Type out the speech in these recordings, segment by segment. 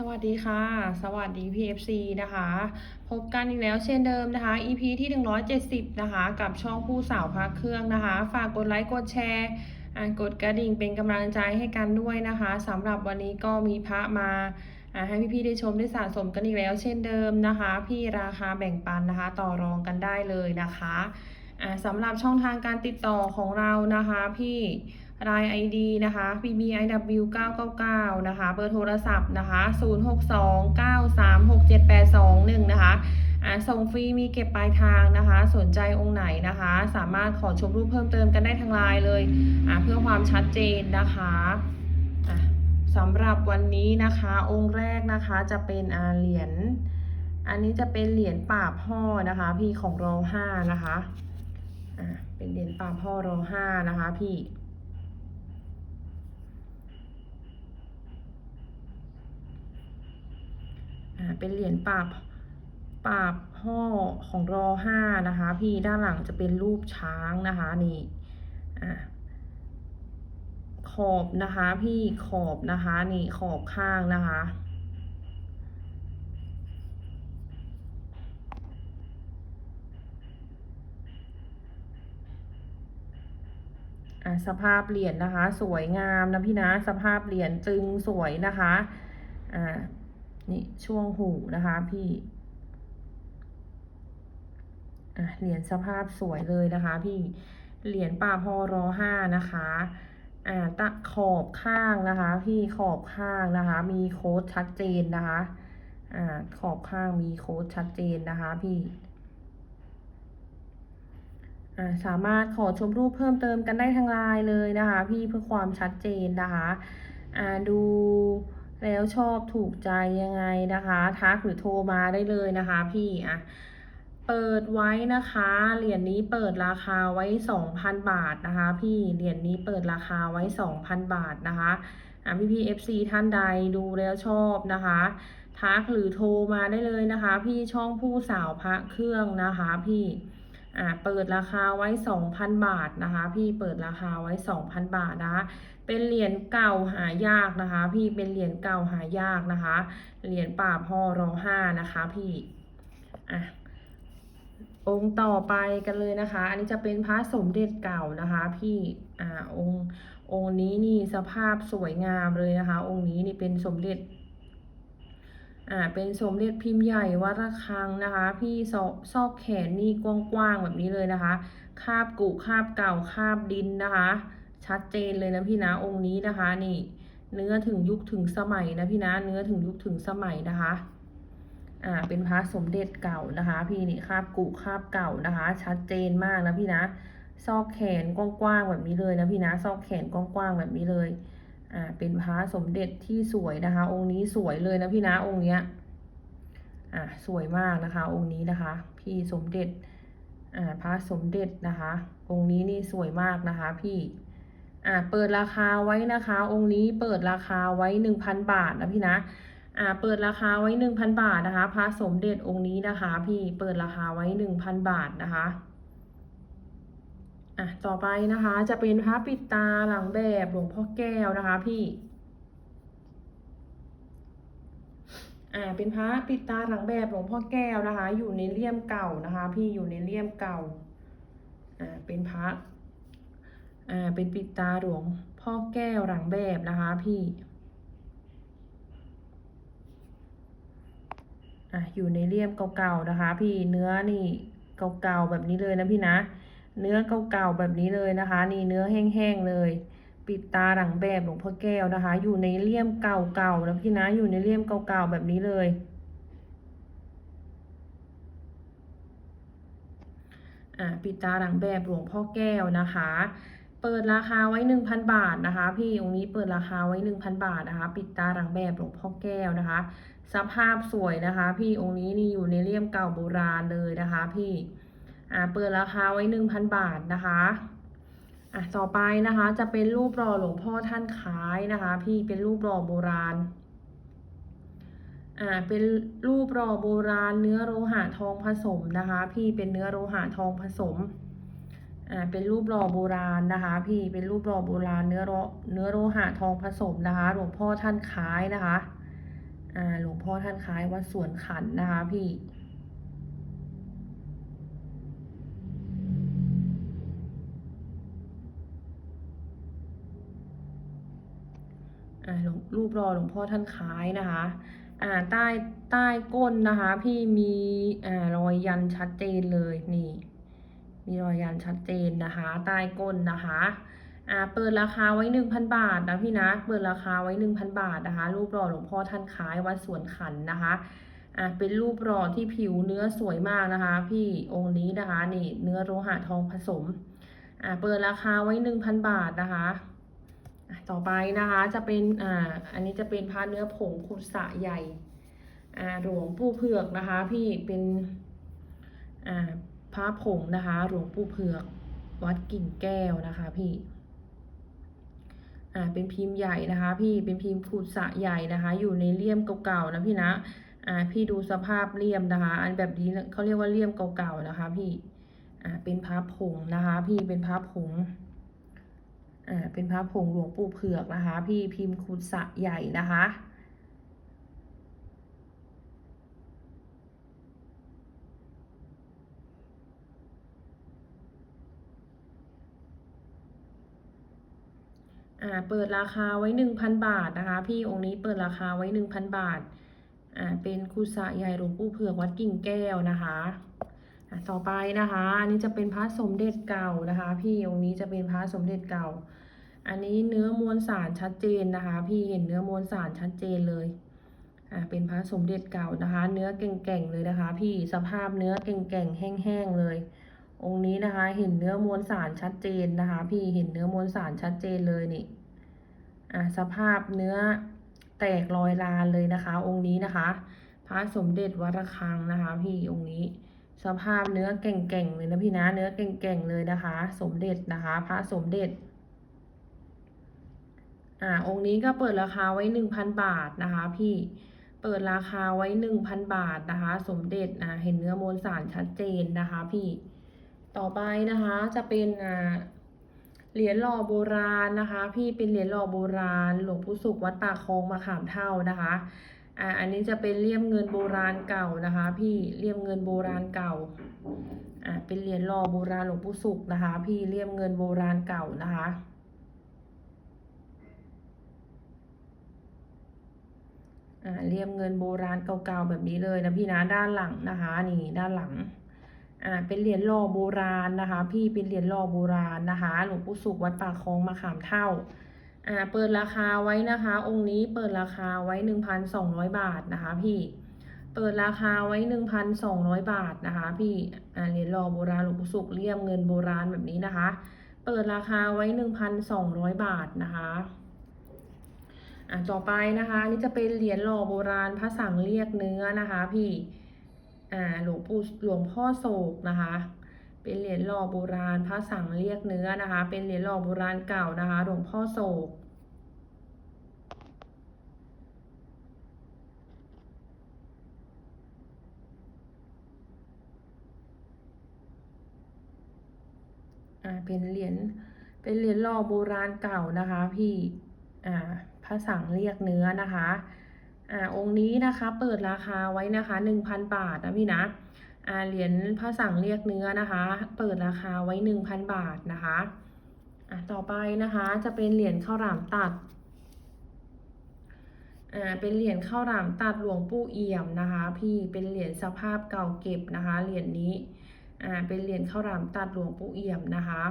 สวัสดีค่ะ สวัสดี PFC นะคะ พบกันอีกแล้วเช่นเดิมนะคะ EP ที่ 170 นะคะ กับช่องผู้สาวพักเครื่องนะคะ ฝากกดไลค์ กดแชร์อ่ากดกระดิ่งเป็นกำลังใจให้กันด้วยนะคะสำหรับวันนี้ก็มีพระมาให้พี่ๆได้ชมได้สะสมกันอีกแล้ว เช่นเดิมนะคะ พี่ราคาแบ่งปันนะคะ ต่อรองกันได้เลยนะคะสำหรับช่องทางการติดต่อของเรานะคะพี่ ราย ID นะคะ BBIW 999 นะคะ เบอร์โทรศัพท์นะคะ 0629367821 นะคะอ่าส่งฟรีมีเก็บปลายทางนะคะ สนใจองค์ไหนนะคะ สามารถขอชมรูปเพิ่มเติมกันได้ทางไลน์เลยอ่าเพื่อความชัดเจนนะคะอะสำหรับวันนี้นะคะ องค์แรกนะคะจะเป็นเหรียญอันนี้จะเป็นเหรียญป่าพ่อนะคะ พี่ของรอห้านะคะอ่าเป็นเหรียญป่าพ่อรอห้านะคะ พี่ อ่าเป็นเหรียญปราบปราบห่อของรอห้านะคะ พี่ด้านหลังจะเป็นรูปช้างนะคะนี่อ่าขอบนะคะพี่ขอบนะคะนี่ขอบข้างนะคะสภาพเหรียญนะคะ สวยงามนะพี่นะ สภาพเหรียญตึงสวยนะคะอ่า นี่ช่วงหูนะคะพี่เหรียญสภาพสวยเลยนะคะ พี่เหรียญป่าพอรอห้านะคะอ่าตะขอบข้างนะคะ พี่ขอบข้างนะคะ มีโค้ดชัดเจนนะคะอ่าขอบข้างมีโค้ดชัดเจนนะคะ พี่อ่าสามารถขอชมรูปเพิ่มเติมกันได้ทางไลน์เลยนะคะ พี่เพื่อความชัดเจนนะคะอ่าดู แล้วชอบถูกใจยังไงนะคะทักหรือโทรมาได้เลยนะคะพี่อะเปิดไว้นะคะ เหรียญนี้เปิดราคาไว้ 2,000 บาทนะคะ พี่เหรียญนี้เปิดราคาไว้ 2,000 บาทนะคะอะพี่พี่ FC ท่านใดดูแล้วชอบนะคะทักหรือโทรมาได้เลยนะคะ พี่ช่องผู้สาวพระเครื่องนะคะ พี่อ่าเปิดราคาไว้ 2,000 บาทนะคะ พี่เปิดราคาไว้ 2,000 บาทนะคะ เป็นเหรียญเก่าหายากนะคะ พี่เป็นเหรียญเก่าหายากนะคะ เหรียญป่าพ่อรอห้านะคะพี่อะองค์ต่อไปกันเลยนะคะ อันนี้จะเป็นพระสมเด็จเก่านะคะพี่อ่าองค์องค์นี้นี่สภาพสวยงามเลยนะคะ องค์นี้นี่เป็นสมเด็จอ่าเป็นสมเด็จพิมพ์ใหญ่วัดระฆังนะคะ พี่ซอกซอกแขนนี่กว้างๆแบบนี้เลยนะคะ คาบกุคาบเก่าคาบดินนะคะ ชัดเจนเลยนะพี่นะองค์นี้นะคะนี่ เนื้อถึงยุคถึงสมัยนะพี่นะเนื้อถึงยุคถึงสมัยนะคะอ่าเป็นพระสมเด็จเก่านะคะ พี่นี่คาบกุคาบเก่านะคะ ชัดเจนมากนะพี่นะซอกแขนกว้างๆแบบนี้เลยนะพี่นะซอกแขนกว้างๆแบบนี้เลยอ่าเป็นพระสมเด็จที่สวยนะคะ องค์นี้สวยเลยนะพี่นะองค์เนี้ยอ่าสวยมากนะคะ องค์นี้นะคะ พี่สมเด็จอ่าพระสมเด็จนะคะ องค์นี้นี่สวยมากนะคะ พี่ อ่าเปิดราคาไว้นะคะ องค์นี้เปิดราคาไว้หนึ่งพันบาทนะพี่นะอ่าเปิดราคาไว้หนึ่งพันบาทนะคะพระสมเด็จองค์นี้นะคะ พี่เปิดราคาไว้หนึ่งพันบาทนะคะอะต่อไปนะคะจะเป็นพระปิดตาหลังแบบหลวงพ่อแก้วนะคะพี่อ่าเป็นพระปิดตาหลังแบบหลวงพ่อแก้วนะคะ อยู่ในเลี่ยมเก่านะคะ พี่อยู่ในเลี่ยมเก่าอ่าเป็นพระ อ่าเป็นปิดตาหลวงพ่อแก้วหลังแบบนะคะพี่อะอยู่ในเลี่ยมเก่าๆนะคะ พี่เนื้อนี่เก่าๆแบบนี้เลยนะพี่นะ เนื้อเก่าๆแบบนี้เลยนะคะ นี่เนื้อแห้งๆเลยปิดตาหลังแบบหลวงพ่อแก้วนะคะ อยู่ในเลี่ยมเก่าๆนะพี่นะ อยู่ในเลี่ยมเก่าๆแบบนี้เลย อ่าปิดตาหลังแบบหลวงพ่อแก้วนะคะ เปิดราคาไว้หนึ่งพันบาทนะคะ พี่องค์นี้เปิดราคาไว้หนึ่งพันบาทนะคะ ปิดตาหลังแบบหลวงพ่อแก้วนะคะ สภาพสวยนะคะ พี่องค์นี้นี่อยู่ในเลี่ยมเก่าโบราณเลยนะคะ พี่อ่าเปิดราคาไว้หนึ่งพันบาทนะคะอะต่อไปนะคะจะเป็นรูปหล่อหลวงพ่อท่านคล้ายนะคะ พี่เป็นรูปหล่อโบราณอ่าเป็นรูปหล่อโบราณเนื้อโลหะทองผสมนะคะ พี่เป็นเนื้อโลหะทองผสม อ่าเป็นรูปหล่อโบราณนะคะ พี่เป็นรูปหล่อโบราณเนื้อโลเนื้อโลหะทองผสมนะคะ หลวงพ่อท่านคล้ายนะคะอ่าหลวงพ่อท่านคล้ายวัดสวนขันนะคะพี่อ่าหลวงรูปรอหลวงพ่อท่านคล้ายนะคะ อ่าใต้ใต้ก้นนะคะ พี่มีอ่ารอยยันชัดเจนเลยนี่ มีรอยยันชัดเจนนะคะ ใต้ก้นนะคะอ่าเปิดราคาไว้หนึ่งพันบาทนะพี่นะเปิดราคาไว้หนึ่งพันบาทนะคะ รูปหล่อหลวงพ่อท่านคล้ายวัดสวนขันนะคะอ่าเป็นรูปหล่อที่ผิวเนื้อสวยมากนะคะ พี่องค์นี้นะคะนี่เนื้อโลหะทองผสมอ่าเปิดราคาไว้หนึ่งพันบาทนะคะอะต่อไปนะคะจะเป็นอ่าอันนี้จะเป็นพระเนื้อผงขุดสะใหญ่อ่าหลวงปู่เผือกนะคะ พี่เป็นอ่า พระผงนะคะหลวงปู่เผือกวัดกิ่งแก้วนะคะพี่อ่าเป็นพิมพ์ใหญ่นะคะ พี่เป็นพิมพ์ขุดสะใหญ่นะคะ อยู่ในเลี่ยมเก่าๆนะพี่นะอ่าพี่ดูสภาพเลี่ยมนะคะ อันแบบนี้เขาเรียกว่าเลี่ยมเก่าๆนะคะ พี่อ่าเป็นพระผงนะคะ พี่เป็นพระผงอ่าเป็นพระผงหลวงปู่เผือกนะคะ พี่พิมพ์ขุดสะใหญ่นะคะ อ่าเปิดราคาไว้หนึ่งพันบาทนะคะ พี่องค์นี้เปิดราคาไว้หนึ่งพันบาทอ่าเป็นคุสะใหญ่หลวงปู่เผือกวัดกิ่งแก้วนะคะอ่าต่อไปนะคะ อันนี้จะเป็นพระสมเด็จเก่านะคะ พี่องค์นี้จะเป็นพระสมเด็จเก่า อันนี้เนื้อมวลสารชัดเจนนะคะ พี่เห็นเนื้อมวลสารชัดเจนเลยอ่าเป็นพระสมเด็จเก่านะคะ เนื้อแก่งๆเลยนะคะ พี่สภาพเนื้อแก่งๆแห้งๆเลย องค์นี้นะคะ เห็นเนื้อมวลสารชัดเจนนะคะ พี่เห็นเนื้อมวลสารชัดเจนเลยนี่ อ่าสภาพเนื้อแตกรอยลานเลยนะคะ องค์นี้นะคะ พระสมเด็จวัดระฆังนะคะ พี่องค์นี้ สภาพเนื้อแก่งๆเลยนะพี่นะ เนื้อแก่งๆเลยนะคะ สมเด็จนะคะ พระสมเด็จอ่าองค์นี้ก็เปิดราคาไว้หนึ่งพันบาทนะคะ พี่เปิดราคาไว้หนึ่งพันบาทนะคะ สมเด็จอ่าเห็นเนื้อมวลสารชัดเจนนะคะ พี่ต่อไปนะคะจะเป็นอ่า เหรียญหล่อโบราณนะคะ พี่เป็นเหรียญหล่อโบราณ หลวงปู่สุขวัดป่าคลองมะขามเท่านะคะอ่าอันนี้จะเป็นเลี่ยมเงินโบราณเก่านะคะ พี่เลี่ยมเงินโบราณเก่าอ่าเป็นเหรียญหล่อโบราณหลวงปู่สุขนะคะ พี่เลี่ยมเงินโบราณเก่านะคะอ่าเลี่ยมเงินโบราณเก่าๆแบบนี้เลยนะพี่นะด้านหลังนะคะ นี่ด้านหลัง อ่าเป็นเหรียญหล่อโบราณนะคะ พี่เป็นเหรียญหล่อโบราณนะคะ หลวงปู่สุขวัดป่าคลองมะขามเท่าอ่าเปิดราคาไว้นะคะ องค์นี้เปิดราคาไว้หนึ่งพันสองร้อยบาทนะคะพี่เปิดราคาไว้หนึ่งพันสองร้อยบาทนะคะพี่อ่าเหรียญหล่อโบราณหลวงปู่สุขเลี่ยมเงินโบราณแบบนี้นะคะ เปิดราคาไว้หนึ่งพันสองร้อยบาทนะคะอ่าต่อไปนะคะนนี้จะเป็นเหรียญหล่อโบราณพระสังเรียกเนื้อนะคะพี่ หลวงปู่หลวงพ่อโศกนะคะ เป็นเหรียญหล่อโบราณพระสังเรียกเนื้อนะคะ เป็นเหรียญหล่อโบราณเก่านะคะ หลวงพ่อโศกอ่าเป็นเหรียญเป็นเหรียญหล่อโบราณเก่านะคะ พี่อ่าพระสังเรียกเนื้อนะคะ อ่าองค์นี้นะคะเปิดราคาไว้นะคะหนึ่งพันบาทนะพี่นะอ่าเหรียญพระสังเรียกเนื้อนะคะ เปิดราคาไว้หนึ่งพันบาทนะคะอ่าต่อไปนะคะจะเป็นเหรียญข้าวหลามตัดอ่าเป็นเหรียญข้าวหลามตัดหลวงปู่เอี่ยมนะคะ พี่เป็นเหรียญสภาพเก่าเก็บนะคะเหรียญนี้อ่าเป็นเหรียญข้าวหลามตัดหลวงปู่เอี่ยมนะคะ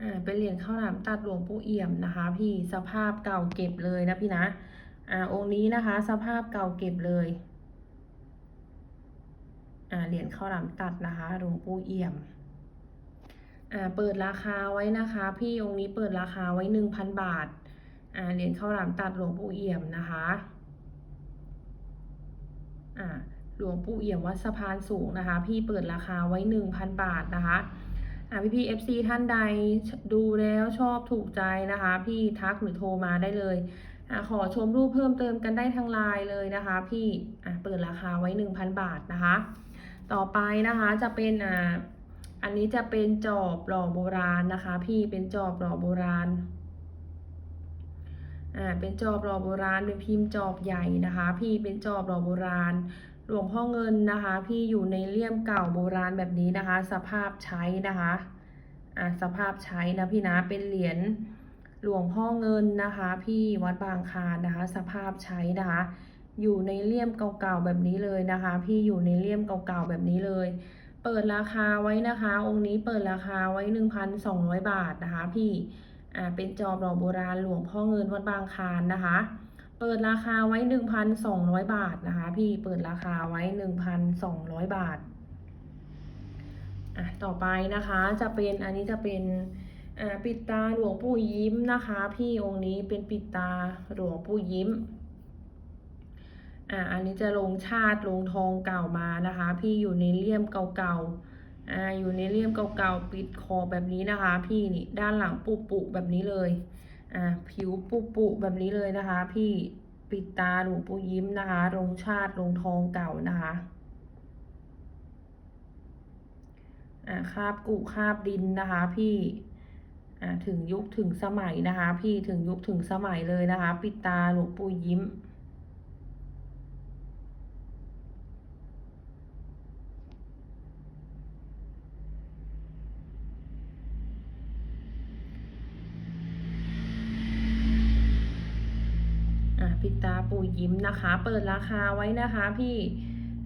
อ่าเป็นเหรียญข้าวหลามตัดหลวงปู่เอี่ยมนะคะ พี่สภาพเก่าเก็บเลยนะพี่นะอ่าองค์นี้นะคะ สภาพเก่าเก็บเลยอ่าเหรียญข้าวหลามตัดนะคะหลวงปู่เอี่ยมอ่าเปิดราคาไว้นะคะ พี่องค์นี้เปิดราคาไว้หนึ่งพันบาทอ่าเหรียญข้าวหลามตัดหลวงปู่เอี่ยมนะคะอ่าหลวงปู่เอี่ยมวัดสะพานสูงนะคะ พี่เปิดราคาไว้หนึ่งพันบาทนะคะ อ่าพี่พี่เอฟซีท่านใดดูแล้วชอบถูกใจนะคะ พี่ทักหรือโทรมาได้เลยอ่าขอชมรูปเพิ่มเติมกันได้ทางไลน์เลยนะคะ พี่อ่าเปิดราคาไว้หนึ่งพันบาทนะคะ ต่อไปนะคะจะเป็นอ่าอันนี้จะเป็นจอบหล่อโบราณนะคะ พี่เป็นจอบหล่อโบราณอ่าเป็นจอบหล่อโบราณเป็นพิมพ์จอบใหญ่นะคะ พี่เป็นจอบหล่อโบราณ หลวงพ่อเงินนะคะ พี่อยู่ในเลี่ยมเก่าโบราณแบบนี้นะคะ สภาพใช้นะคะอ่าสภาพใช้นะพี่นะเป็นเหรียญหลวงพ่อเงินนะคะ พี่วัดบางคานนะคะ สภาพใช้นะคะ อยู่ในเลี่ยมเก่าๆแบบนี้เลยนะคะ พี่อยู่ในเลี่ยมเก่าๆแบบนี้เลย เปิดราคาไว้นะคะ องค์นี้เปิดราคาไว้ 1,200 บาทนะคะ พี่อ่าเป็นจอบหล่อโบราณหลวงพ่อเงินวัดบางคานนะคะ เปิดราคาไว้ 1,200 บาทนะคะ พี่เปิดราคาไว้ 1,200 บาท อะ ต่อไปนะคะจะเป็นอันนี้จะเป็นปิดตาหลวงปู่ยิ้มนะคะ พี่องค์นี้เป็นปิดตาหลวงปู่ยิ้มอ่าอันนี้จะลงชาติลงทองเก่ามานะคะ พี่อยู่ในเลี่ยมเก่าๆอ่าอยู่ในเลี่ยมเก่าๆปิดคอแบบนี้นะคะ พี่นี่ด้านหลังปุปุแบบนี้เลย อะผิวปุปุแบบนี้เลยนะคะ พี่ปิดตาหลวงปู่ยิ้มนะคะรงชาติรงทองเก่านะคะอะคาบกุคาบดินนะคะ พี่อะถึงยุคถึงสมัยนะคะ พี่ถึงยุคถึงสมัยเลยนะคะ ปิดตาหลวงปู่ยิ้ม อะ ปู่ยิ้มนะคะ เปิดราคาไว้นะคะพี่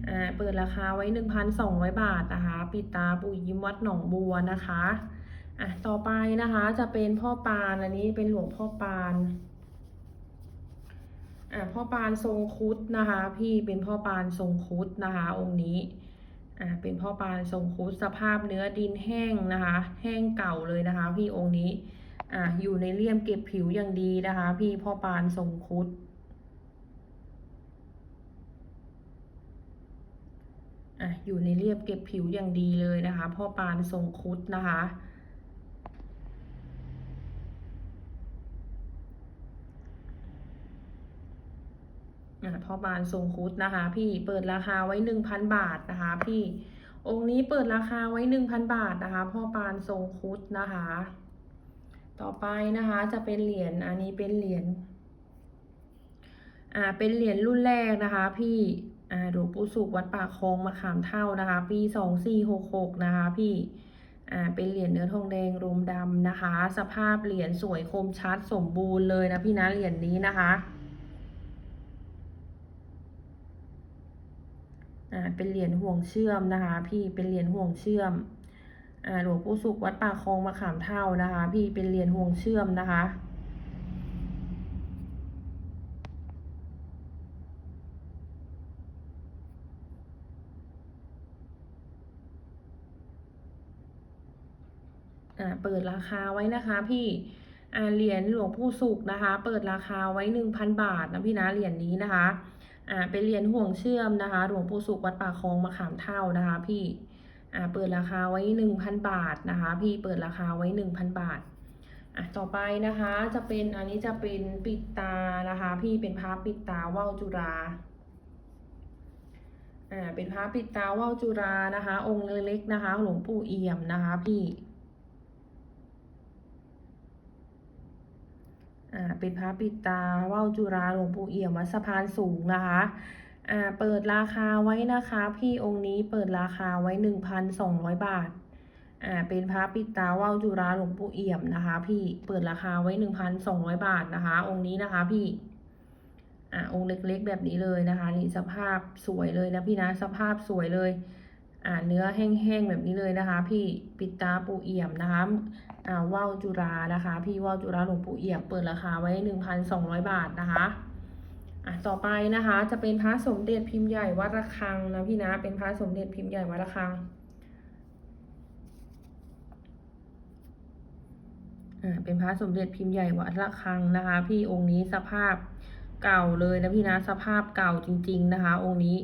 อ่าเปิดราคาไว้ 1,200 บาทนะคะปิดตาปู่ยิ้มวัดหนองบัวนะคะอะต่อไปนะคะจะเป็นพ่อปานอันนี้เป็นหลวงพ่อปานอะพ่อปานทรงคุดนะคะ พี่เป็นพ่อปานทรงคุดนะคะ องค์นี้อ่าเป็นพ่อปานทรงคุดสภาพเนื้อดินแห้งนะคะ แห้งเก่าเลยนะคะ พี่องค์นี้อ่าอยู่ในเลี่ยมเก็บผิวอย่างดีนะคะ พี่พ่อปานทรงคุด อะอยู่ในเรียบเก็บผิวอย่างดีเลยนะคะ พ่อปานทรงคุดนะคะ พ่อบานทรงคุดนะคะ พี่เปิดราคาไว้หนึ่งพันบาทนะคะ พี่องค์นี้เปิดราคาไว้หนึ่งพันบาทนะคะ พ่อปานทรงคุดนะคะ ต่อไปนะคะจะเป็นเหรียญอันนี้เป็นเหรียญอ่าเป็นเหรียญรุ่นแรกนะคะ พี่ หลวงปู่สุขวัดป่าคลองมะขามเท่านะคะ ปีสองสี่หกหกนะคะพี่อ่าเป็นเหรียญเนื้อทองแดงรมดำนะคะ สภาพเหรียญสวยคมชัดสมบูรณ์เลยนะพี่นะเหรียญนี้นะคะอ่าเป็นเหรียญห่วงเชื่อมนะคะ พี่เป็นเหรียญห่วงเชื่อมอ่าหลวงปู่สุขวัดป่าคลองมะขามเท่านะคะ พี่เป็นเหรียญห่วงเชื่อมนะคะ อ่าเปิดราคาไว้นะคะพี่อ่าเหรียญหลวงปู่สุขนะคะ เปิดราคาไว้หนึ่งพันบาทนะพี่นะเหรียญนี้นะคะอ่าเป็นเหรียญห่วงเชื่อมนะคะ หลวงปู่สุขวัดป่าคลองมะขามเท่านะคะ พี่อ่าเปิดราคาไว้หนึ่งพันบาทนะคะ พี่เปิดราคาไว้หนึ่งพันบาทอะต่อไปนะคะจะเป็นอันนี้จะเป็นปิดตานะคะ พี่เป็นพระปิดตาว่าวจุราอ่าเป็นพระปิดตาว่าวจุรานะคะ องค์เล็กๆนะคะ หลวงปู่เอี่ยมนะคะ พี่ อ่าเป็นพระปิดตาว่าวจุราหลวงปู่เอี่ยมวัดสะพานสูงนะคะอ่าเปิดราคาไว้นะคะ พี่องค์นี้เปิดราคาไว้หนึ่งพันสองร้อยบาทอ่าเป็นพระปิดตาว่าวจุราหลวงปู่เอี่ยมนะคะ พี่เปิดราคาไว้หนึ่งพันสองร้อยบาทนะคะ องค์นี้นะคะพี่อ่าองค์เล็กๆแบบนี้เลยนะคะ นี่สภาพสวยเลยนะพี่นะสภาพสวยเลย เนื้อแห้งๆแบบนี้เลยนะคะ พี่ปิดตาปูเอี่ยมนะคะอ่าว่าวจุรานะคะ พี่ว่าวจุราหลวงปู่เอี่ยมเปิดราคาไว้ 1,200 บาทนะคะอะต่อไปนะคะจะเป็นพระสมเด็จพิมพ์ใหญ่วัดระฆังนะพี่นะเป็นพระสมเด็จพิมพ์ใหญ่วัดระฆังอ่าเป็นพระสมเด็จพิมพ์ใหญ่วัดระฆังนะคะ พี่องค์นี้สภาพเก่าเลยนะพี่นะสภาพเก่าจริง ๆนะคะ องค์นี้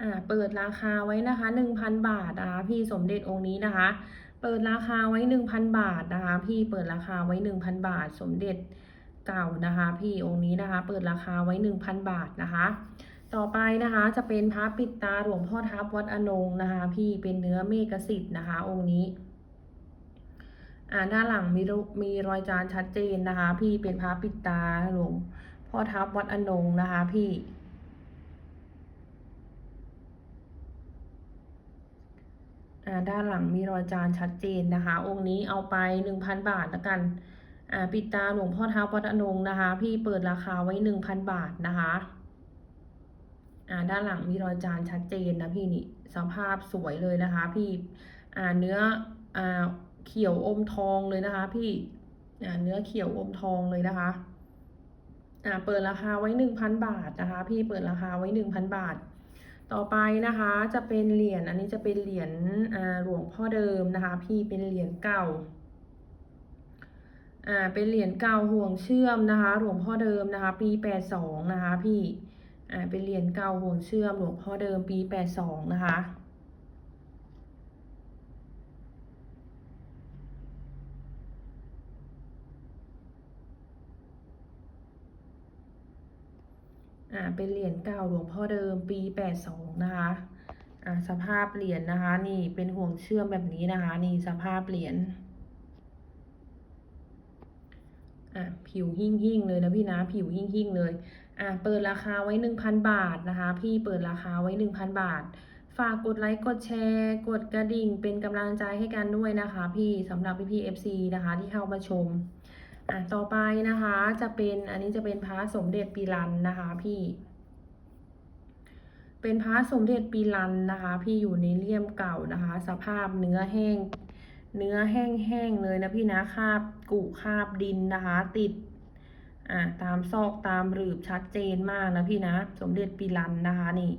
อ่าเปิดราคาไว้นะคะหนึ่งพันบาทนะคะพี่สมเด็จองค์นี้นะคะ เปิดราคาไว้หนึ่งพันบาทนะคะ พี่เปิดราคาไว้หนึ่งพันบาท สมเด็จเก่านะคะ พี่องค์นี้นะคะ เปิดราคาไว้หนึ่งพันบาทนะคะ ต่อไปนะคะจะเป็นพระปิดตาหลวงพ่อทับวัดอนงนะคะ พี่เป็นเนื้อเมฆสิทธิ์นะคะ องค์นี้อ่าด้านหลังมีมีรอยจานชัดเจนนะคะ พี่เป็นพระปิดตาหลวงพ่อทับวัดอนงนะคะ พี่ อ่า ด้านหลังมีรอยจานชัดเจนนะคะ องค์นี้เอาไปหนึ่งพันบาทละกันอ่าปิดตาหลวงพ่อเท้าวัดอนงนะคะ พี่เปิดราคาไว้หนึ่งพันบาทนะคะอ่าด้านหลังมีรอยจานชัดเจนนะพี่นี่สภาพสวยเลยนะคะ พี่อ่าเนื้ออ่าเขียวอมทองเลยนะคะพี่อ่าเนื้อเขียวอมทองเลยนะคะอ่าเปิดราคาไว้หนึ่งพันบาทนะคะ พี่เปิดราคาไว้หนึ่งพันบาท ต่อไปนะคะจะเป็นเหรียญอันนี้จะเป็นเหรียญหลวงพ่อเดิมนะคะพี่เป็นเหรียญเก่าอ่าเป็นเหรียญเก่าห่วงเชื่อมนะคะหลวงพ่อเดิมนะคะ ปีแปดสองนะคะพี่อ่าเป็นเหรียญเก่าห่วงเชื่อมหลวงพ่อเดิมปีแปดสองนะคะ อ่าเป็นเหรียญเก่าหลวงพ่อเดิมปีแปดสองนะคะอ่าสภาพเหรียญนะคะ นี่เป็นห่วงเชื่อมแบบนี้นะคะ นี่สภาพเหรียญอะผิวหิ่งหิ่งเลยนะพี่นะผิวหิ่งหิ่งเลยอะเปิดราคาไว้หนึ่งพันบาทนะคะ พี่เปิดราคาไว้หนึ่งพันบาท ฝากกดไลค์กดแชร์ กดกระดิ่งเป็นกำลังใจให้กันด้วยนะคะ พี่สำหรับพี่พี่เอฟซีนะคะที่เข้ามาชม อะต่อไปนะคะจะเป็นอันนี้จะเป็นพระสมเด็จปีรันนะคะพี่ เป็นพระสมเด็จปีรันนะคะ พี่อยู่ในเลี่ยมเก่านะคะ สภาพเนื้อแห้ง เนื้อแห้งๆเลยนะพี่นะคาบกุคาบดินนะคะ ติดอ่าตามซอกตามหลืบชัดเจนมากนะพี่นะ สมเด็จปีรันนะคะนี่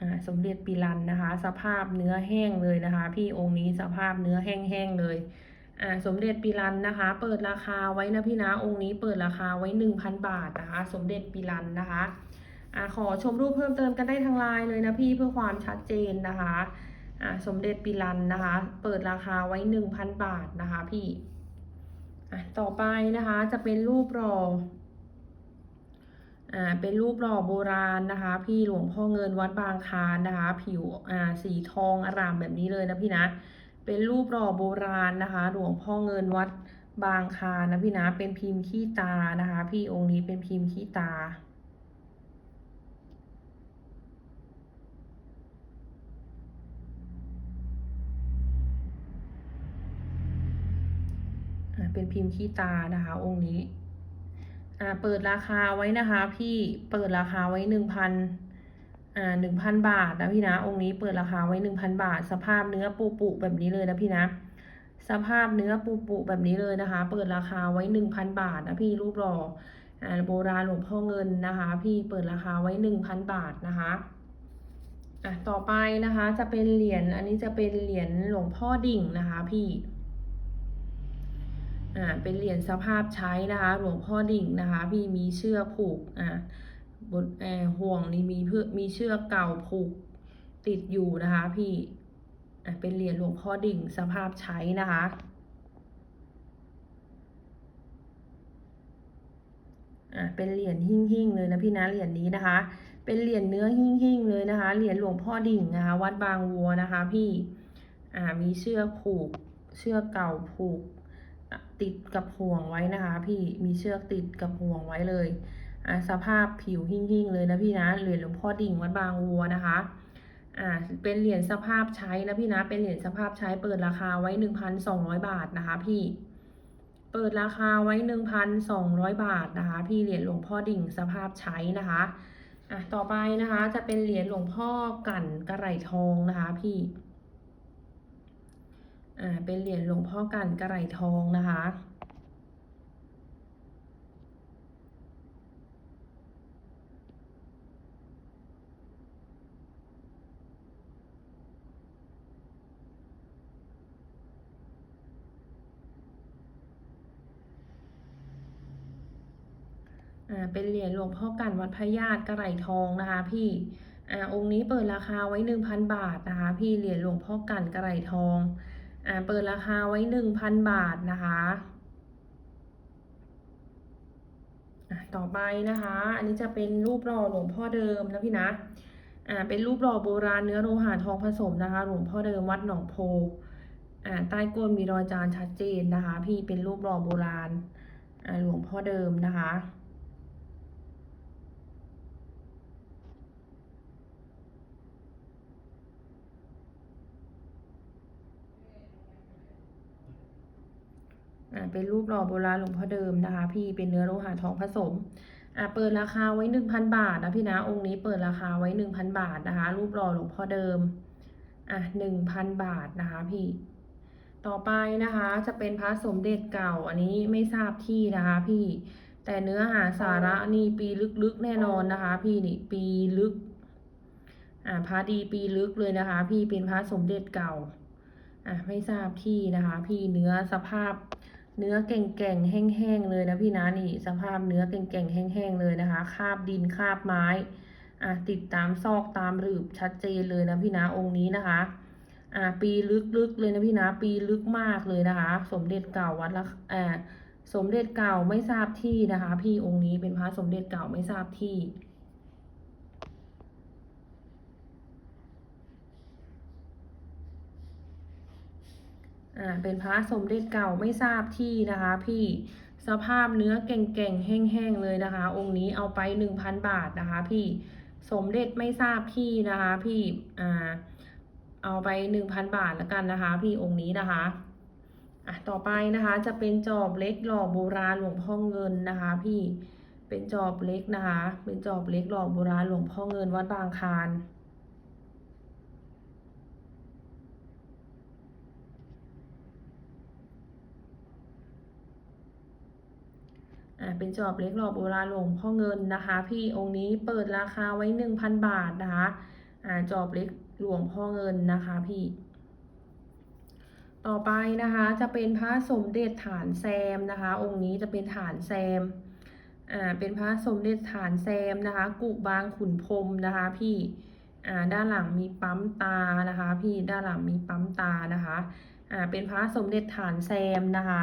อ่าสมเด็จปีรันนะคะ สภาพเนื้อแห้งเลยนะคะ พี่องค์นี้สภาพเนื้อแห้งๆเลย อ่าสมเด็จปีรันนะคะ เปิดราคาไว้นะพี่นะองค์นี้เปิดราคาไว้หนึ่งพันบาทนะคะ สมเด็จปีรันนะคะอ่าขอชมรูปเพิ่มเติมกันได้ทางไลน์เลยนะพี่เพื่อความชัดเจนนะคะอ่าสมเด็จปีรันนะคะ เปิดราคาไว้หนึ่งพันบาทนะคะพี่อะต่อไปนะคะจะเป็นรูปหล่ออ่าเป็นรูปหล่อโบราณนะคะ พี่หลวงพ่อเงินวัดบางคานนะคะ ผิวอ่าสีทองอร่ามแบบนี้เลยนะพี่นะ เป็นรูปหล่อโบราณนะคะ หลวงพ่อเงินวัดบางคานะพี่นะ เป็นพิมพ์ขี้ตานะคะ พี่องค์นี้เป็นพิมพ์ขี้ตาอ่าเป็นพิมพ์ขี้ตานะคะ องค์นี้ อ่า เปิดราคาไว้นะคะ พี่ เปิดราคาไว้หนึ่งพัน อ่าหนึ่งพันบาทนะพี่นะ องค์นี้เปิดราคาไว้หนึ่งพันบาท สภาพเนื้อปูปุแบบนี้เลยนะพี่นะ สภาพเนื้อปูปุแบบนี้เลยนะคะ เปิดราคาไว้หนึ่งพันบาทนะพี่รูปหล่ออ่าโบราณหลวงพ่อเงินนะคะ พี่เปิดราคาไว้หนึ่งพันบาทนะคะอะต่อไปนะคะจะเป็นเหรียญอันนี้จะเป็นเหรียญหลวงพ่อดิ่งนะคะพี่อ่าเป็นเหรียญสภาพใช้นะคะ หลวงพ่อดิ่งนะคะ พี่มีเชือกผูกอ่า บนแอห่วงนี่มีเพื่อมีเชือกเก่าผูกติดอยู่นะคะพี่เป็นเหรียญหลวงพ่อดิ่งสภาพใช้นะคะ อ่าเป็นเหรียญหิ้งๆเลยนะพี่นะเหรียญนี้นะคะ เป็นเหรียญเนื้อหิ้งๆเลยนะคะ เหรียญหลวงพ่อดิ่งนะคะวัดบางวัวนะคะพี่ อ่ามีเชือกผูก เชือกเก่าผูกติดกับห่วงไว้นะคะ พี่มีเชือกติดกับห่วงไว้เลย อ่าสภาพผิวหิ่งๆเลยนะพี่นะเหรียญหลวงพ่อดิ่งวัดบางวัวนะคะอ่าเป็นเหรียญสภาพใช้นะพี่นะเป็นเหรียญสภาพใช้เปิดราคาไว้หนึ่งพันสองร้อยบาทนะคะ พี่เปิดราคาไว้หนึ่งพันสองร้อยบาทนะคะ พี่เหรียญหลวงพ่อดิ่งสภาพใช้นะคะอะต่อไปนะคะจะเป็นเหรียญหลวงพ่อกั่นกระไหรทองนะคะ พี่อ่าเป็นเหรียญหลวงพ่อกันกระไหรทองนะคะ เป็นเหรียญหลวงพ่อกันวัดพระญาติกระไหลทองนะคะ พี่อ่าองค์นี้เปิดราคาไว้หนึ่งพันบาทนะคะ พี่เหรียญหลวงพ่อกันกระไหลทองอ่าเปิดราคาไว้หนึ่งพันบาทนะคะอะต่อไปนะคะ อันนี้จะเป็นรูปหล่อหลวงพ่อเดิมนะพี่นะ อ่า เป็นรูปหล่อโบราณเนื้อโลหะทองผสมนะคะ หลวงพ่อเดิมวัดหนองโพ อ่า ใต้ก้นมีรอยจานชัดเจนนะคะ พี่เป็นรูปหล่อโบราณ อ่า หลวงพ่อเดิมนะคะ อ่า เป็นรูปหล่อโบราณหลวงพ่อเดิมนะคะ พี่เป็นเนื้อโลหะทองผสมอ่าเปิดราคาไว้หนึ่งพันบาทนะพี่นะองค์นี้เปิดราคาไว้หนึ่งพันบาทนะคะ รูปหล่อหลวงพ่อเดิมอะหนึ่งพันบาทนะคะพี่ ต่อไปนะคะจะเป็นพระสมเด็จเก่าอันนี้ไม่ทราบที่นะคะพี่แต่เนื้อหาสาระนี่ปีลึกๆแน่นอนนะคะ พี่นี่ปีลึกอ่าพระดีปีลึกเลยนะคะ พี่เป็นพระสมเด็จเก่าอะไม่ทราบที่นะคะ พี่เนื้อสภาพ เนื้อแก่งๆแห้งๆเลยนะพี่นะนี่สภาพเนื้อแก่งๆแห้งๆเลยนะคะ คาบดินคาบไม้อะติดตามซอกตามหลืบชัดเจนเลยนะพี่นะองค์นี้นะคะอ่าปีลึกๆเลยนะพี่นะปีลึกมากเลยนะคะ สมเด็จเก่าวัดละอ่าสมเด็จเก่าไม่ทราบที่นะคะ พี่องค์นี้เป็นพระสมเด็จเก่าไม่ทราบที่ อ่าเป็นพระสมเด็จเก่าไม่ทราบที่นะคะ พี่สภาพเนื้อแก่งๆแห้งๆเลยนะคะ องค์นี้เอาไปหนึ่งพันบาทนะคะ พี่สมเด็จไม่ทราบที่นะคะ พี่อ่าเอาไปหนึ่งพันบาทแล้วกันนะคะ พี่องค์นี้นะคะอะต่อไปนะคะจะเป็นจอบเล็กหล่อโบราณหลวงพ่อเงินนะคะ พี่เป็นจอบเล็กนะคะ เป็นจอบเล็กหล่อโบราณหลวงพ่อเงินวัดบางคาน อ่าเป็นจอบเล็กหล่อโบราณหลวงพ่อเงินนะคะ พี่องค์นี้เปิดราคาไว้หนึ่งพันบาทนะคะอ่าจอบเล็กหลวงพ่อเงินนะคะพี่ ต่อไปนะคะจะเป็นพระสมเด็จฐานแซมนะคะ องค์นี้จะเป็นฐานแซมอ่าเป็นพระสมเด็จฐานแซมนะคะกุบางขุนพรมนะคะพี่อ่าด้านหลังมีปั๊มตานะคะ พี่ด้านหลังมีปั๊มตานะคะอ่าเป็นพระสมเด็จฐานแซมนะคะ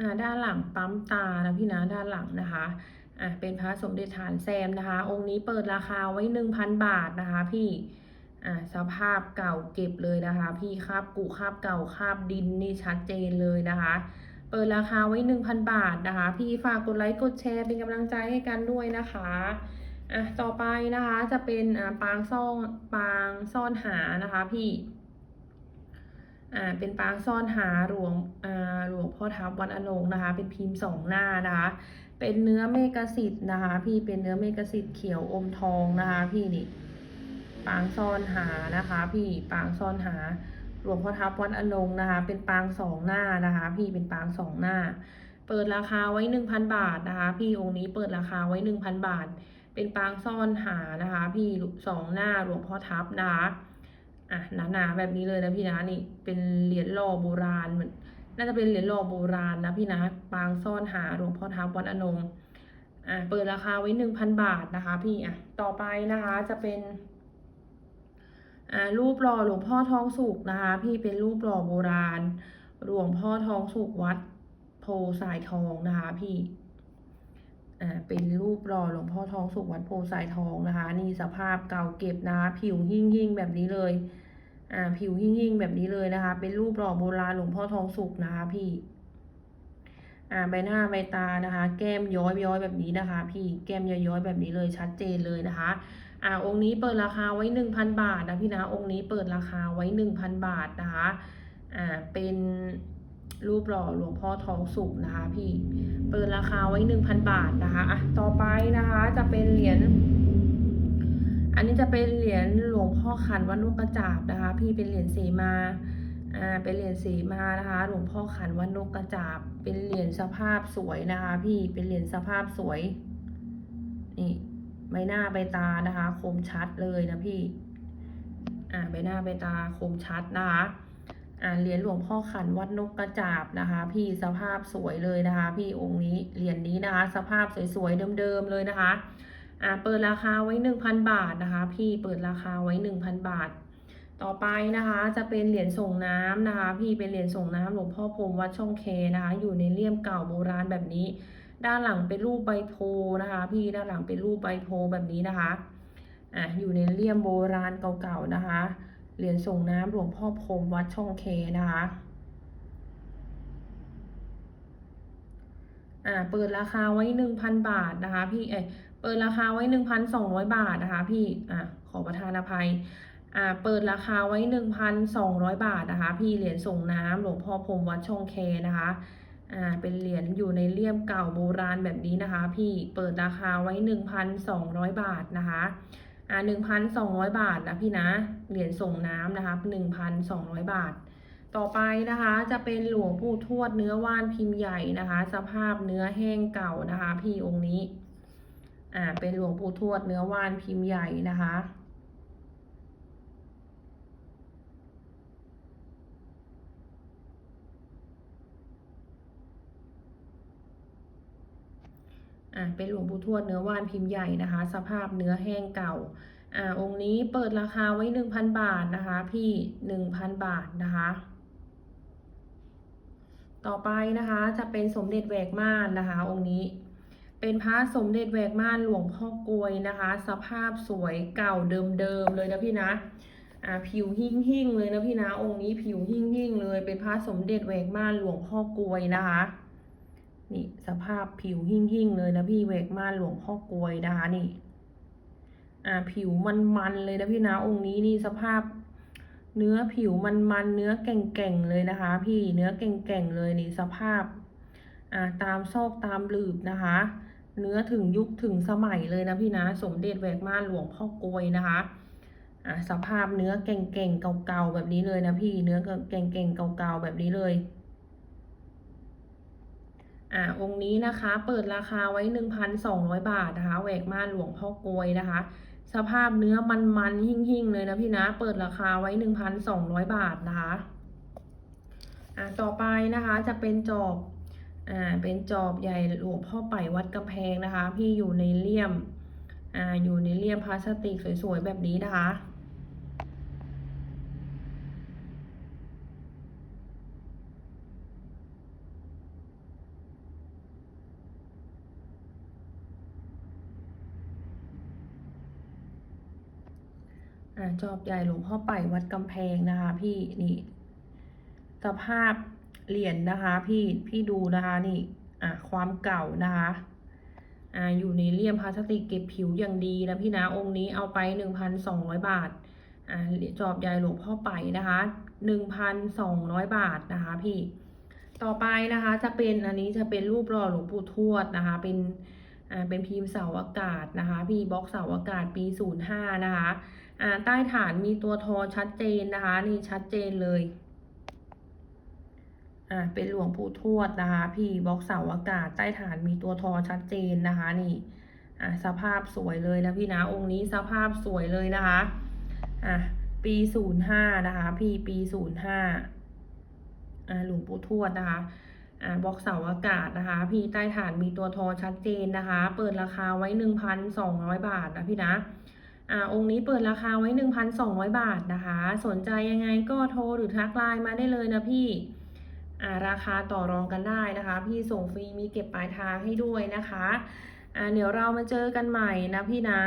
อ่าด้านหลังปั๊มตานะพี่นะด้านหลังนะคะอ่าเป็นพระสมเด็จฐานแซมนะคะ องค์นี้เปิดราคาไว้หนึ่งพันบาทนะคะ พี่อ่าสภาพเก่าเก็บเลยนะคะ พี่คาบกุคาบเก่าคาบดินนี่ชัดเจนเลยนะคะ เปิดราคาไว้หนึ่งพันบาทนะคะ พี่ฝากกดไลค์กดแชร์เป็นกำลังใจให้กันด้วยนะคะอะต่อไปนะคะจะเป็นอ่าปางซ่อนปางซ่อนหานะคะพี่ อ่าเป็นปางซ่อนหาหลวงอ่าหลวงพ่อทับวัดอนงนะคะ เป็นพิมพ์สองหน้านะคะ เป็นเนื้อเมกสิทธิ์นะคะ พี่เป็นเนื้อเมกสิทธิ์เขียวอมทองนะคะ พี่นี่ปางซ่อนหานะคะ พี่ปางซ่อนหาหลวงพ่อทับวัดอนงนะคะ เป็นปางสองหน้านะคะ พี่เป็นปางสองหน้า เปิดราคาไว้หนึ่งพันบาทนะคะ พี่องค์นี้เปิดราคาไว้หนึ่งพันบาท เป็นปางซ่อนหานะคะ พี่สองหน้าหลวงพ่อทับนะคะ อะหนาๆแบบนี้เลยนะพี่นะนี่เป็นเหรียญหล่อโบราณเหมือนน่าจะเป็นเหรียญหล่อโบราณนะพี่นะปางซ่อนหาหลวงพ่อทับวัดอนงอะเปิดราคาไว้หนึ่งพันบาทนะคะ พี่อะต่อไปนะคะจะเป็นอ่ารูปหล่อหลวงพ่อทองสุกนะคะ พี่เป็นรูปหล่อโบราณหลวงพ่อทองสุกวัด โพสายทองนะคะพี่อ่าเป็นรูปหล่อหลวงพ่อทองสุขวัดโพสายทองนะคะ นี่สภาพเก่าเก็บนะผิวหิ่งหิ่งๆแบบนี้เลย อ่าผิวหิ่งหิ่งๆแบบนี้เลยนะคะ เป็นรูปหล่อโบราณหลวงพ่อทองสุกนะคะพี่ อ่าใบหน้าใบตานะคะ แก้มย้อยย้อยแบบนี้นะคะ พี่แก้มย้อยย้อยแบบนี้เลยชัดเจนเลยนะคะ อ่าองค์นี้เปิดราคาไว้หนึ่งพันบาทนะพี่นะองค์นี้เปิดราคาไว้หนึ่งพันบาทนะคะอ่าเป็นรูปหล่อหลวงพ่อทองสุกนะคะพี่ เปิดราคาไว้หนึ่งพันบาทนะคะอะต่อไปนะคะจะเป็นเหรียญ อันนี้จะเป็นเหรียญหลวงพ่อขันวัดลูกกระจาบนะคะ พี่เป็นเหรียญเสมาอ่าเป็นเหรียญสีมานะคะ หลวงพ่อขันวันนกกระจาบ เป็นเหรียญสภาพสวยนะคะ พี่เป็นเหรียญสภาพสวยนี่ใบหน้าใบตานะคะ คมชัดเลยนะพี่อ่าใบหน้าใบตาคมชัดนะคะอ่าเหรียญหลวงพ่อขันวัดนกกระจาบนะคะ พี่สภาพสวยเลยนะคะ พี่องค์นี้เหรียญนี้นะคะ สภาพสวยๆเดิมๆเลยนะคะ อ่าเปิดราคาไว้ 1,000 บาทนะคะ พี่เปิดราคาไว้ 1,000 บาท ต่อไปนะคะจะเป็นเหรียญส่งน้ำนะคะ พี่เป็นเหรียญส่งน้ำหลวงพ่อพรมวัดช่องเคนะคะ อยู่ในเลี่ยมเก่าโบราณแบบนี้ ด้านหลังเป็นรูปใบโพนะคะ พี่ด้านหลังเป็นรูปใบโพแบบนี้นะคะอะอยู่ในเลี่ยมโบราณเก่าๆนะคะเหรียญส่งน้ำหลวงพ่อพรมวัดช่องเคนะคะ อ่า เปิดราคาไว้หนึ่งพันบาทนะคะ พี่เอย เปิดราคาไว้หนึ่งพันสองร้อยบาทนะคะพี่อ่าขอประทานอภัยอ่าเปิดราคาไว้หนึ่งพันสองร้อยบาทนะคะ พี่เหรียญส่งน้ำหลวงพ่อพรมวัดช่องเคนะคะอ่าเป็นเหรียญอยู่ในเลี่ยมเก่าโบราณแบบนี้นะคะ พี่เปิดราคาไว้หนึ่งพันสองร้อยบาทนะคะอ่าหนึ่งพันสองร้อยบาทนะพี่นะเหรียญส่งน้ำนะคะหนึ่งพันสองร้อยบาท ต่อไปนะคะจะเป็นหลวงปู่ทวดเนื้อว่านพิมพ์ใหญ่นะคะ สภาพเนื้อแห้งเก่านะคะ พี่องค์นี้ อ่าเป็นหลวงปู่ทวดเนื้อวานพิมพ์ใหญ่นะคะอ่าเป็นหลวงปู่ทวดเนื้อวานพิมพ์ใหญ่นะคะ สภาพเนื้อแห้งเก่าอ่าองค์นี้เปิดราคาไว้หนึ่งพันบาทนะคะ พี่หนึ่งพันบาทนะคะ ต่อไปนะคะจะเป็นสมเด็จแหวกม่านนะคะ องค์นี้ เป็นพระสมเด็จแหวกม่านหลวงพ่อกลวยนะคะ สภาพสวยเก่าเดิมๆเลยนะพี่นะอ่าผิวหิ่งหิ่งเลยนะพี่นะองค์นี้ผิวหิ่งหิ่งเลยเป็นพระสมเด็จแหวกม่านหลวงพ่อกลวยนะคะนี่สภาพผิวหิ่งหิ่งเลยนะพี่แหวกม่านหลวงพ่อกลวยนะคะนี่อ่าผิวมันๆเลยนะพี่นะองค์นี้นี่สภาพเนื้อผิวมันๆเนื้อแก่งๆเลยนะคะ พี่เนื้อแก่งๆเลยนี่สภาพอ่าตามซอกตามหลืบนะคะ เนื้อถึงยุคถึงสมัยเลยนะพี่นะ สมเด็จแหวกม่านหลวงพ่อกวยนะคะอ่าสภาพเนื้อแก่งๆเก่าๆแบบนี้เลยนะพี่เนื้อแก่งๆเก่าๆแบบนี้เลยอ่าองค์นี้นะคะเปิดราคาไว้ 1,200 บาทนะคะแหวกม่านหลวงพ่อกวยนะคะ สภาพเนื้อมันๆหิ่งๆ เลยนะพี่นะเปิดราคาไว้ 1,200 บาทนะคะอ่าต่อไปนะคะจะเป็นจอบ อ่าเป็นจอบใหญ่หลวงพ่อไปวัดกำแพงนะคะ พี่อยู่ในเลี่ยมอ่าอยู่ในเลี่ยมพลาสติกสวยๆแบบนี้นะคะอ่าจอบใหญ่หลวงพ่อไปวัดกำแพงนะคะ พี่นี่สภาพ เหรียญนะคะ พี่พี่ดูนะคะนี่อ่าความเก่านะคะอ่าอยู่ในเลี่ยมพลาสติกเก็บผิวอย่างดีนะพี่นะองค์นี้เอาไปหนึ่งพันสองร้อยบาทอ่าจอบใหญ่หลวงพ่อไปนะคะหนึ่งพันสองร้อยบาทนะคะ พี่ต่อไปนะคะจะเป็นอันนี้จะเป็นรูปหล่อหลวงปู่ทวดนะคะ เป็นอ่าเป็นพิมพ์เสาอากาศนะคะ พี่บล็อกเสาอากาศปีศูนย์ห้านะคะอ่าใต้ฐานมีตัวทอชัดเจนนะคะ นี่ชัดเจนเลย อ่าเป็นหลวงปู่ทวดนะคะพี่บล็อกเสาอากาศใต้ฐานมีตัวทอชัดเจนนะคะนี่อ่าสภาพสวยเลยนะพี่นะองค์นี้สภาพสวยเลยนะคะอะปีศูนย์ห้านะคะ พี่ปีศูนย์ห้าอ่าหลวงปู่ทวดนะคะอ่าบล็อกเสาอากาศนะคะ พี่ใต้ฐานมีตัวทอชัดเจนนะคะ เปิดราคาไว้หนึ่งพันสองร้อยบาทนะพี่นะอ่าองค์นี้เปิดราคาไว้หนึ่งพันสองร้อยบาทนะคะ สนใจยังไงก็โทรหรือทักไลน์มาได้เลยนะพี่ ราคาต่อรองกันได้นะคะ พี่ส่งฟรีมีเก็บปลายทางให้ด้วยนะคะอ่าเดี๋ยวเรามาเจอกันใหม่นะพี่นะ